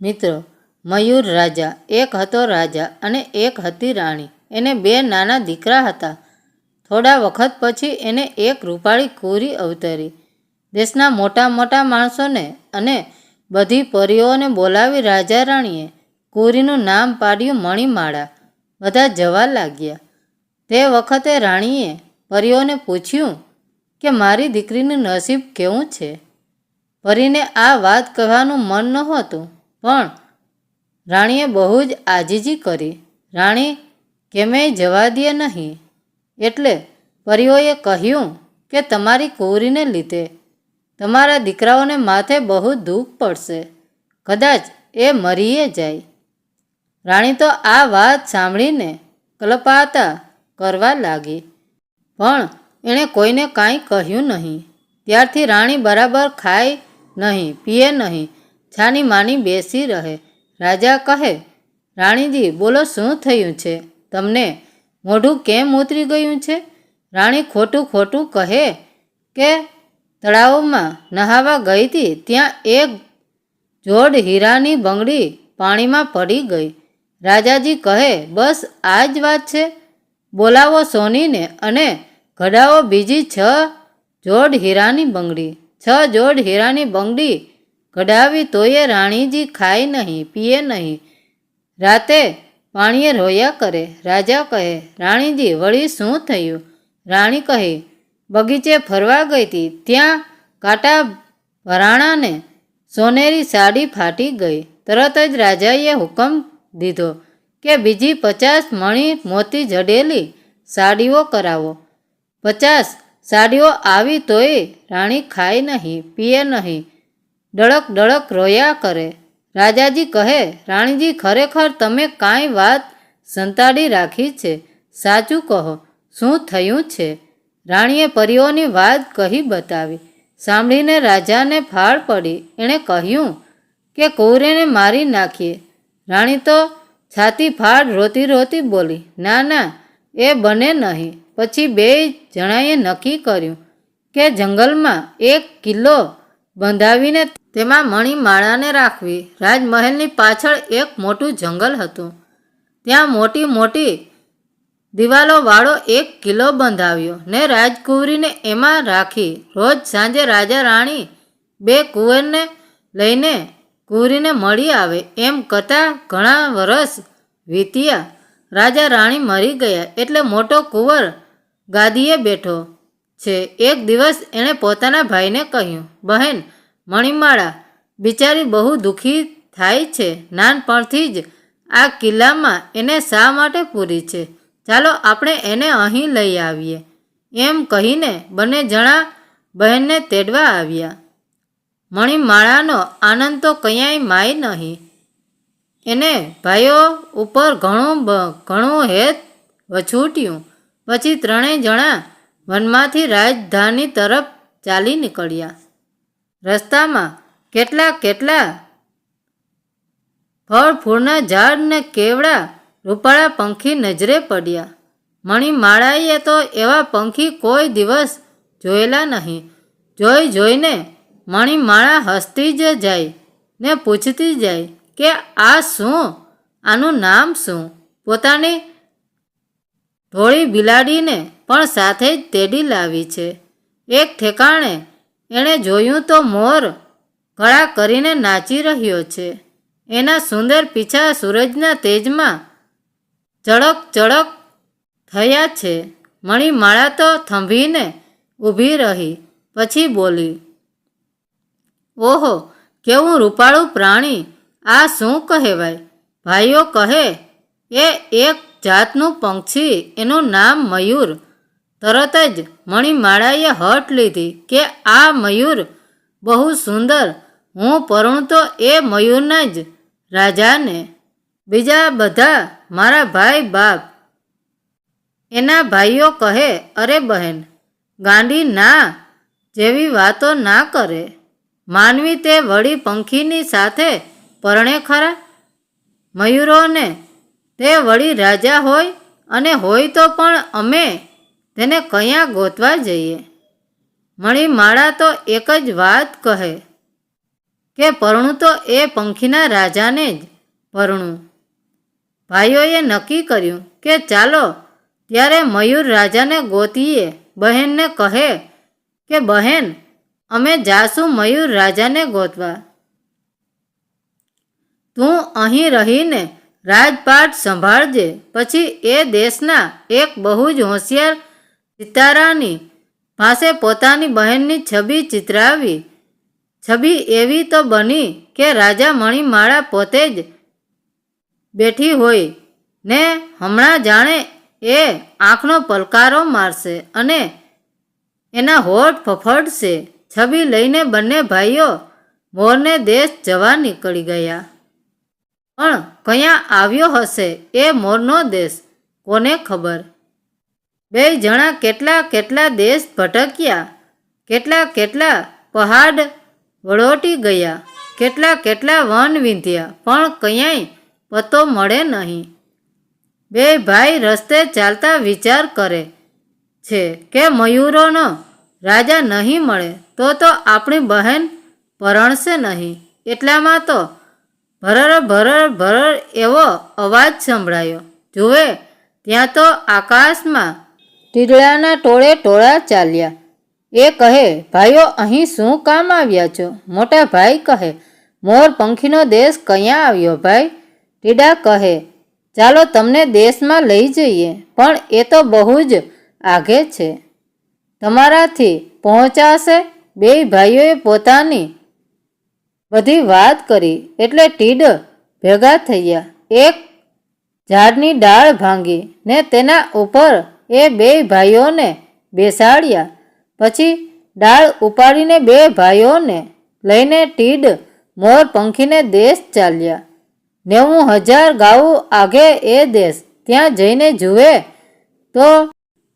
મિત્રો, મયુર રાજા, એક હતો રાજા અને એક હતી રાણી. એને બે નાના દીકરા હતા. થોડા વખત પછી એને એક રૂપાળી કોરી અવતરી. દેશના મોટા મોટા માણસોને અને બધી પરીઓને બોલાવી રાજા રાણીએ કોરીનું નામ પાડ્યું મણિમાળા. બધા જવા લાગ્યા. તે વખતે રાણીએ પરીઓને પૂછ્યું કે, મારી દીકરીનું નસીબ કેવું છે? પરીને આ વાત કહેવાનું મન નહોતું. પણ રાણીએ બહુ જ આજીજી કરી. રાણી કેમેય જવા દે નહીં? એટલે પરીઓએ કહ્યું કે તમારી કુંવરીને લીધે. તમારા દીકરાઓને માથે બહુ દુઃખ પડશે. કદાચ એ મરીએ જાય. રાણી તો આ વાત સાંભળીને કલપાતા કરવા લાગી. પણ એણે કોઈને કાંઈ કહ્યું નહીં. ત્યારથી રાણી બરાબર ખાય નહીં, પીએ નહીં. છાની માની બેસી રહે. રાજા કહે, રાણીજી, બોલો શું થયું છે? તમને મોઢું કેમ ઉતરી ગયું છે? રાણી ખોટું ખોટું કહે કે, તળાવમાં નહાવા ગઈ હતી ત્યાં એક જોડ હીરાની બંગડી પાણીમાં પડી ગઈ. રાજાજી કહે, બસ આ જ વાત છે. બોલાવો સોનીને અને ઘડાવો બીજી છ જોડ હીરાની બંગડી. છ જોડ હીરાની બંગડી કઢાવી તોય રાણીજી ખાય નહીં, પીએ નહીં. રાતે પાણીએ રોયા કરે. રાજા કહે, રાણીજી, વળી શું થયું? રાણી કહે, બગીચે ફરવા ગઈ હતી. ત્યાં કાંટા ભરાણાને સોનેરી સાડી ફાટી ગઈ. તરત જ રાજાએ હુકમ દીધો કે બીજી પચાસ મણી મોતી જડેલી સાડીઓ કરાવો. પચાસ સાડીઓ આવી તોય રાણી ખાય નહીં, પીએ નહીં. ડળક ડળક રોયા કરે. રાજાજી કહે, રાણીજી, ખરેખર તમે કાંઈ વાત સંતાડી રાખી છે? સાચું કહો, શું થયું છે? રાણીએ પરીઓની વાત કહી બતાવી. સાંભળીને રાજાને ફાળ પડી. એણે કહ્યું કે, કૌરેને મારી નાખીએ. રાણી તો છાતી ફાડ રોતી રોતી બોલી, ના ના, એ બને નહીં. પછી બે જણાએ નક્કી કર્યું કે, જંગલમાં એક કિલ્લો બંધાવીને તેમાં મણિમાળાને રાખવી. રાજમહેલની પાછળ એક મોટું જંગલ હતું. ત્યાં મોટી મોટી દિવાલોવાળો એક કિલ્લો બંધાવ્યો ને રાજકુંવરીને એમાં રાખી. રોજ સાંજે રાજા રાણી બે કુંવરને લઈને કુંવરીને મળી આવે એમ કરતાં ઘણા વરસ વીત્યા. રાજા રાણી મરી ગયા એટલે મોટો કુંવર ગાદીએ બેઠો. છે. એક દિવસ એણે પોતાના ભાઈને કહ્યું, બહેન, મણિમાળા, બિચારી બહુ દુઃખી થાય છે. નાનપણથી જ આ કિલ્લામાં એને શા માટે પૂરી છે? ચાલો આપણે એને અહીં લઈ આવીએ. એમ કહીને બંને જણા બહેનને તેડવા આવ્યા. મણિમાળાનો આનંદ તો ક્યાંય માય નહીં. એને ભાઈઓ ઉપર ઘણું ઘણું હેત વછૂટ્યું. પછી ત્રણેય જણા વનમાંથી રાજધાની તરફ ચાલી નીકળ્યા. રસ્તામાં કેટલા કેટલા ફળ ફૂળના ઝાડ ને કેવડા રૂપાળા પંખી નજરે પડ્યા. મણિમાળાએ તો એવા પંખી કોઈ દિવસ જોયેલા નહીં. જોઈ જોઈને મણિમાળા હસતી જ જાય ને પૂછતી જાય કે આ શું? આનું નામ શું? પોતાની ધોળી બિલાડીને પણ સાથે જ તેડી લાવી છે. એક ઠેકાણે એણે જોયું તો મોર ગળા કરીને નાચી રહ્યો છે. એના સુંદર પીછા સૂરજના તેજમાં ચળક ચળક થયા છે. મણિમાળા તો થંભીને ઊભી રહી, પછી બોલી, ઓહો, કેવું રૂપાળું પ્રાણી, આ શું કહેવાય? ભાઈઓ કહે, એ એક જાતનું પંક્ષી એનું નામ મયુર. તરત જ મણિમાળાએ હટ લીધી કે આ મયુર બહુ સુંદર, હું પરણતો એ મયુરના જ રાજાને. બીજા બધા મારા ભાઈ બાપ. એના ભાઈઓ કહે, અરે બહેન, ગાંડી ના જેવી વાતો ના કરે. માનવી તે વળી પંખીની સાથે પરણે ખરા? મયુરોને તે વળી રાજા હોય અને હોય તો પણ અમે તેને કયા ગોતવા જઈએ? મણિમાળા તો એક જ વાત કહે કે પરણું તો એ પંખીના રાજાને જ પરણું. ભાઈઓએ નક્કી કર્યું કે ચાલો ત્યારે મયુર રાજાને ગોતીએ. બહેનને કહે કે, બહેન, અમે જાશું મયુર રાજાને ગોતવા. તું અહીં રહીને રાજપાટ સંભાળજે. પછી એ દેશના એક બહુ જ હોશિયાર સિતારાની પાસે પોતાની બહેનની છબી ચિતરાવી. છબી એવી તો બની કે રાજા મણિમાળા પોતે જ બેઠી હોય. ને હમણાં જાણે એ આંખનો પલકારો મારશે અને એના હોઠ ફફડશે. છબી લઈને બંને ભાઈઓ મોરને દેશ જવા નીકળી ગયા. પણ ક્યાં આવ્યો હશે એ મોરનો દેશ? કોને ખબર? બે જણા કેટલા કેટલા દેશ ભટક્યા? કેટલા કેટલા પહાડ વળોટી ગયા? કેટલા કેટલા વન વિંધ્યા? પણ ક્યાંય પતો મળે નહીં. બે ભાઈ રસ્તે ચાલતા વિચાર કરે છે કે મયુરોનો રાજા નહીં મળે તો તો આપણી બહેન પરણશે નહીં. એટલામાં તો ભરર ભરર ભરર એવો અવાજ સંભળાયો. જુએ, ત્યાં તો આકાશમાં ટીડળાના ટોળે ટોળા ચાલ્યા. એ કહે, ભાઈઓ, અહીં શું કામ આવ્યા છો? મોટા ભાઈ કહે, મોર પંખીનો દેશ ક્યાં આવ્યો ભાઈ? ટીડા કહે, ચાલો તમને દેશમાં લઈ જઈએ, પણ એ તો બહુ જ આઘે છે. તમારાથી પહોંચાશે? બે ભાઈઓએ પોતાની બધી વાત કરી એટલે ટીડ ભેગા થયા. એક ઝાડની ડાળ ભાંગી ને તેના ઉપર એ બે ભાઈઓને બેસાડ્યા. પછી ડાળ ઉપાડીને બે ભાઈઓને લઈને ટીડ મોર પંખીને દેશ ચાલ્યા. નેવું હજાર ગાવું આગે એ દેશ. ત્યાં જઈને જુએ તો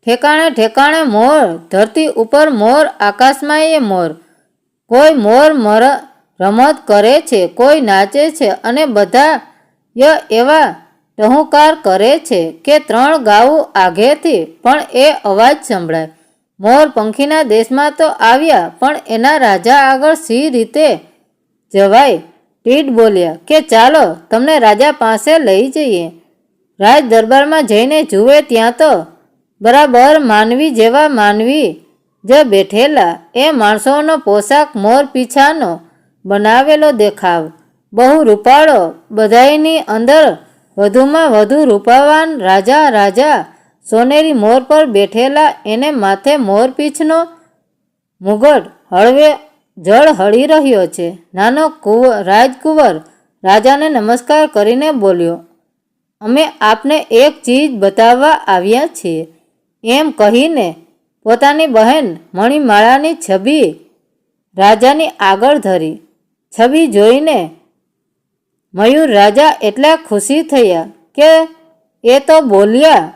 ઠેકાણે ઠેકાણે મોર, ધરતી ઉપર મોર, આકાશમાં એ મોર. કોઈ મોર મર રમત કરે છે, કોઈ નાચે છે અને બધા ય એવા ટહુકાર કરે છે કે ત્રણ ગાવું આઘેથી પણ એ અવાજ સંભળાય. મોર પંખીના દેશમાં તો આવ્યા, પણ એના રાજા આગળ સી રીતે જવાય? ટીડ બોલ્યા કે ચાલો, તમને રાજા પાસે લઈ જઈએ. રાજ દરબારમાં જઈને જુએ ત્યાં તો બરાબર માનવી જેવા માનવી જ બેઠેલા. એ માણસોનો પોશાક મોર પીછાનો બનાવેલો દેખાવ. બહુ રૂપાળો, બધાયની અંદર વધુમાં વધુ રૂપાવાન રાજા રાજા સોનેરી મોર પર બેઠેલા એને માથે મોરપીંછનો મુગટ હળવે જળ હળી રહ્યો છે. નાનો કુંવર રાજકુંવર રાજાને નમસ્કાર કરીને બોલ્યો, અમે આપને એક ચીજ બતાવવા આવ્યા છીએ. એમ કહીને પોતાની બહેન મણિમાળાની છબી રાજાની આગળ ધરી. છબી જોઈને મયુર રાજા એટલા ખુશી થયા કે એ તો બોલ્યા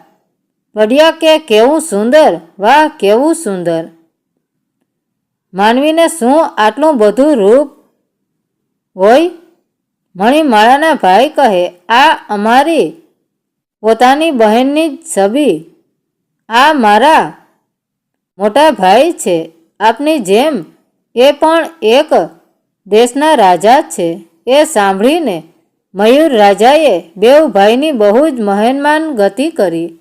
પડ્યા કે કેવું સુંદર, વાહ, કેવું સુંદર. માનવીને શું આટલું બધું રૂપ હોય? મણિમાળાના ભાઈ કહે, આ અમારી પોતાની બહેનની જ છબી. આ મારા મોટા ભાઈ છે. આપની જેમ એ પણ એક દેશના રાજા છે. એ સાંભળીને મયુર રાજાએ બેવ ભાઈની બહુ જ મહેનમાન ગતિ કરી.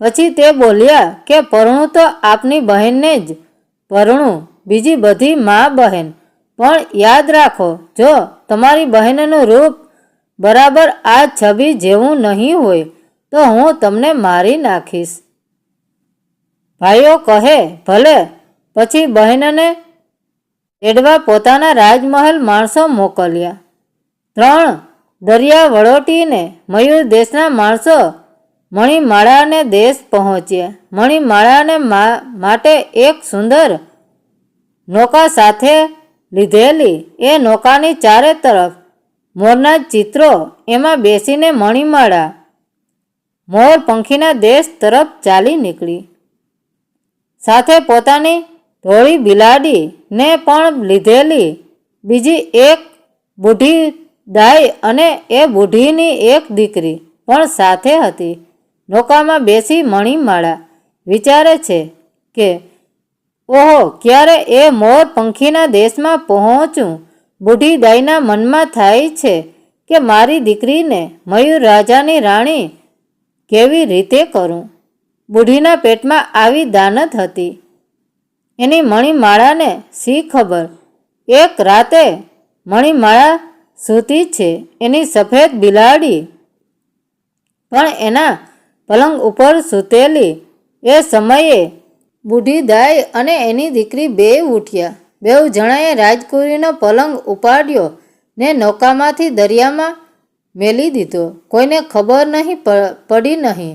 પછી તે બોલ્યા કે, પરણું તો આપની બહેનને જ. પરણું, બીજી બધી મા બહેન. પણ યાદ રાખો, જો તમારી બહેનનું રૂપ બરાબર આ છબી જેવું નહીં હોય, તો હું તમને મારી નાખીશ. ભાઈઓ, કહે, ભલે. પછી બહેનને એડવા પોતાના રાજમહેલ માણસો મોકલ્યા. ત્રણ, દરિયા વળોટીને મયુર દેશના માણસો મણિમાળાને દેશ પહોંચ્યા. મણિમાળાને માટે એક સુંદર નૌકા સાથે લીધેલી એ નૌકાની ચારે તરફ મોરના ચિત્રો એમાં બેસીને મણિમાળા મોર પંખીના દેશ તરફ ચાલી નીકળી. સાથે પોતાની ધોળી બિલાડી ને પણ લીધેલી. બીજી એક બુઢી દાઈ અને એ બુઢીની એક દીકરી પણ સાથે હતી. નૌકામાં બેસી મણિમાળા વિચારે છે કે, ઓહો, ક્યારે એ મોર પંખીના દેશમાં પહોંચું? બુઢી દાઈના મનમાં થાય છે કે મારી દીકરીને મયુર રાજાની રાણી કેવી રીતે કરું? બુઢીના પેટમાં આવી દાનત હતી. એની મણિમાળાને શી ખબર? એક રાતે મણિમાળા સૂતી છે, એની સફેદ બિલાડી. પણ એના પલંગ ઉપર સૂતેલી એ સમયે બુઢી દાઈ અને એની દીકરી બે ઉઠ્યા. બેઉ જણાએ રાજકુરીનો પલંગ ઉપાડ્યો ને નૌકામાંથી દરિયામાં મેલી દીધો. કોઈને ખબર નહીં પડી નહીં.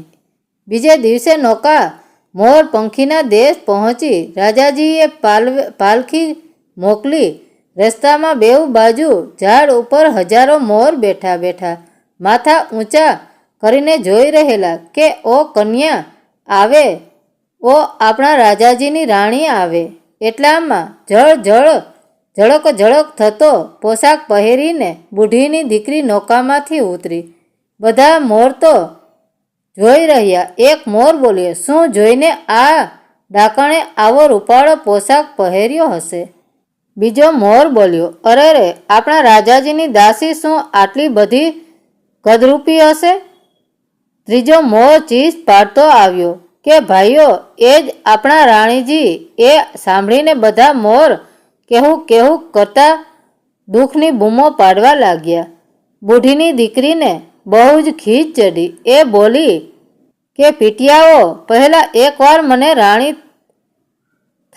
બીજે દિવસે નૌકા મોર પંખીના દેશ પહોંચી રાજાજીએ પાલવે, પાલખી મોકલી. રસ્તામાં બેઉ બાજુ ઝાડ ઉપર હજારો મોર બેઠા બેઠા. માથા ઊંચા કરીને જોઈ રહેલા કે ઓ કન્યા આવે. ઓ આપણા રાજાજીની રાણી આવે. એટલામાં જળ જળ, ઝળક ઝળક થતો પોશાક પહેરીને બુઢીની દીકરી નૌકામાંથી ઉતરી. બધા મોર તો જોઈ રહ્યા. એક મોર બોલ્યો, શું જોઈને આ ડાકણે આવો રૂપાળો પોશાક પહેર્યો હશે? બીજો મોર બોલ્યો, અરે રે, આપણા રાજાજીની દાસી શું આટલી બધી કદરૂપી હશે? ત્રીજો મોર ચીસ પાડતો આવ્યો, કે ભાઈઓ, એ જ આપણા રાણીજી, એ સાંભળીને બધા મોર કેવું કેવું કરતા દુઃખની બૂમો પાડવા લાગ્યા. બુઢીની દીકરીને બહુ જ ખીજ ચડી એ બોલી, કે પીટિયાઓ, પહેલાં એકવાર મને રાણી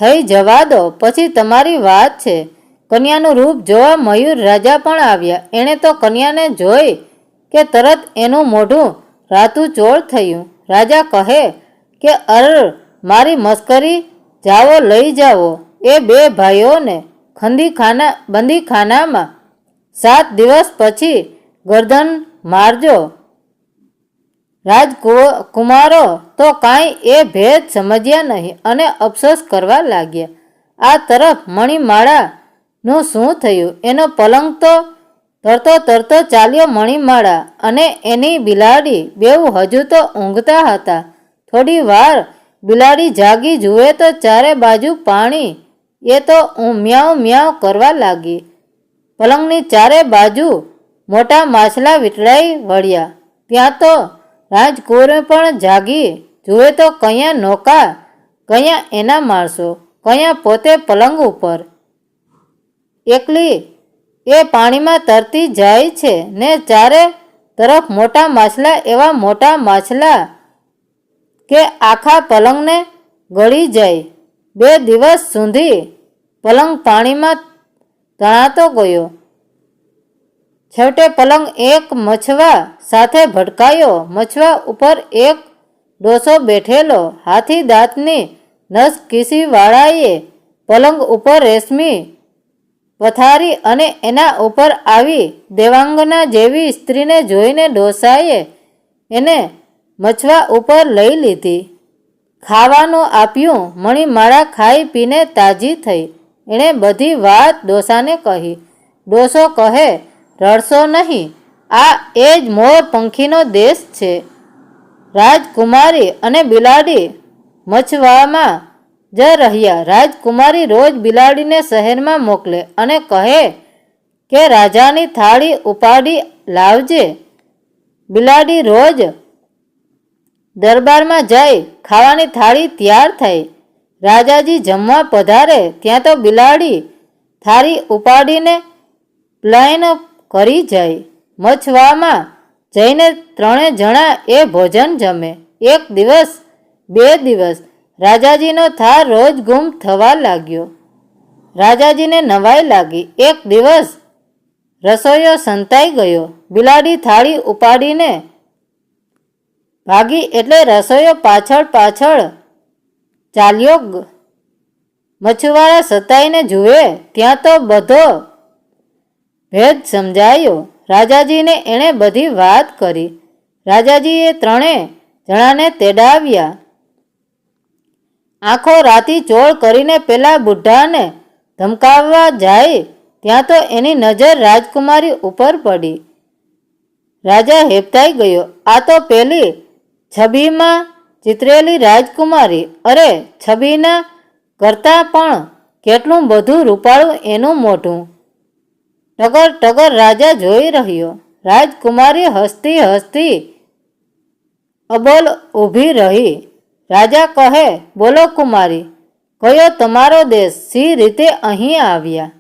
થઈ જવા દો, પછી તમારી વાત છે. કન્યાનું રૂપ જોવા મયુર રાજા પણ આવ્યા. એણે તો કન્યાને જોઈ કે તરત એનું મોઢું રાતું ચોળ થયું. રાજા કહે કે અર મારી મસ્કરી જાઓ, લઈ જાઓ. એ બે ભાઈઓને ખંદીખાના બંદીખાનામાં સાત દિવસ પછી ગરદન મારજો. રાજકુમારો તો કાંઈ એ ભેદ સમજ્યા નહીં અને અફસોસ કરવા લાગ્યા. આ તરફ મણિમાળાનું શું થયું? એનો પલંગ તો તરતો તરતો ચાલ્યો મણિમાળા અને એની બિલાડી બેઉ હજુ તો ઊંઘતા હતા. થોડી વાર બિલાડી જાગી જુએ તો ચારે બાજુ પાણી, એ તો મ્યાઉ મ્યાઉ કરવા લાગી. પલંગની ચારે બાજુ મોટા માછલા વીટળાઈ વળ્યા. ત્યાં તો રાજકુંવરે પણ જાગી. જુએ તો કયા નૌકા, કયા એના માણસો, કયા પોતે પલંગ ઉપર. એકલી, એ પાણીમાં તરતી જાય છે ને ચારે તરફ મોટા માછલા એવા મોટા માછલા કે આખા પલંગને ગળી જાય. બે દિવસ સુધી પલંગ પાણીમાં તણાતો ગયો. છેવટે પલંગ એક મછવા સાથે ભટકાયો મછવા ઉપર એક ડોસો બેઠેલો. હાથી દાંતની નસ કીસીવાળાએ પલંગ ઉપર રેશમી પથારી અને એના ઉપર આવી દેવાંગના જેવી સ્ત્રીને જોઈને ડોસાએ એને મછવા ઉપર લઈ લીધી. ખાવાનું આપ્યું. મણીમાળા ખાઈ પીને તાજી થઈ. એણે બધી વાત ડોસાને કહી. ડોસો કહે રડશો નહીં. આ એ જ મોર પંખીનો દેશ છે. રાજકુમારી અને બિલાડી મછવામાં જ રહ્યા. રાજકુમારી રોજ બિલાડીને શહેરમાં મોકલે અને કહે કે, રાજાની થાળી ઉપાડી લાવજે. બિલાડી રોજ દરબારમાં જઈ ખાવાની થાળી તૈયાર થઈ. રાજાજી જમવા પધારે. ત્યાં તો બિલાડી થાળી ઉપાડીને પ્લાયન કરી જાય મછવામાં જઈને ત્રણે જણા એ ભોજન જમે. એક દિવસ, બે દિવસ, રાજાજીનો થાર રોજ ગુમ થવા લાગ્યો. રાજાજીને નવાઈ લાગી. એક દિવસ, રસોઈયો સંતાઈ ગયો. બિલાડી થાળી ઉપાડીને ભાગી એટલે રસોઈયો પાછળ પાછળ ચાલ્યો મછુવાળા સતાઈને જુએ, ત્યાં તો બધો ભેદ સમજાયો. રાજાજીને એણે બધી વાત કરી. રાજાજીએ ત્રણે જણાને તેડાવ્યા. આંખો રાતી ચોળ કરીને પેલા બુઢાને ધમકાવવા જાય ત્યાં તો એની નજર રાજકુમારી ઉપર પડી. રાજા હેપતાઈ ગયો. આ તો પેલી છબીમાં ચિતરેલી રાજકુમારી. અરે, છબીના કરતાં પણ કેટલું બધું રૂપાળું એનું મોઢું. ટગર ટગર રાજા જોઈ રહ્યો. રાજકુમારી હસતી હસતી અબોલ ઊભી રહી. રાજા કહે, બોલો કુમારી, કયો તમારો દેશ? સી રીતે અહીં આવ્યા?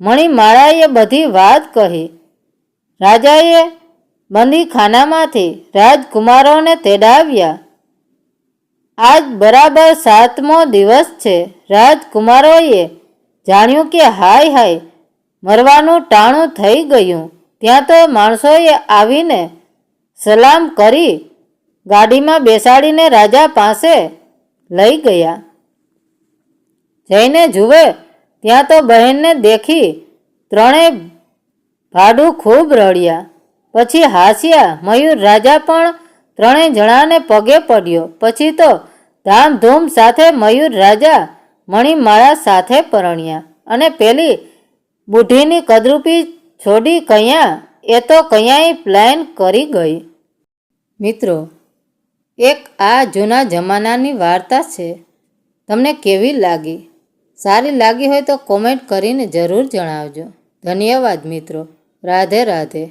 મણિમાળાએ બધી વાત કહી. રાજાએ બંદીખાનામાંથી રાજકુમારોને તેડાવ્યા. આજ બરાબર સાતમો દિવસ છે. રાજકુમારોએ જાણ્યું કે હાય હાય મરવાનું ટાણું થઈ ગયું. ત્યાં તો માણસોએ આવીને સલામ કરી ગાડીમાં બેસાડીને રાજા પાસે લઈ ગયા. જઈને જુએ, ત્યાં તો બહેનને દેખી ત્રણેય ભાડું ખૂબ રડ્યા. પછી હાસ્યા, મયુર રાજા પણ ત્રણેય જણાને પગે પડ્યો. પછી તો ધામધૂમ સાથે મયુર રાજા મણિમાળા સાથે પરણ્યા અને પેલી બુઢીની કદરૂપી છોડી કયા, એ તો કયાંય પ્લાન કરી ગઈ. મિત્રો, એક આ જૂના જમાનાની વાર્તા છે. તમને કેવી લાગી? સારી લાગી હોય તો કોમેન્ટ કરીને જરૂર જણાવજો. ધન્યવાદ મિત્રો. રાધે રાધે.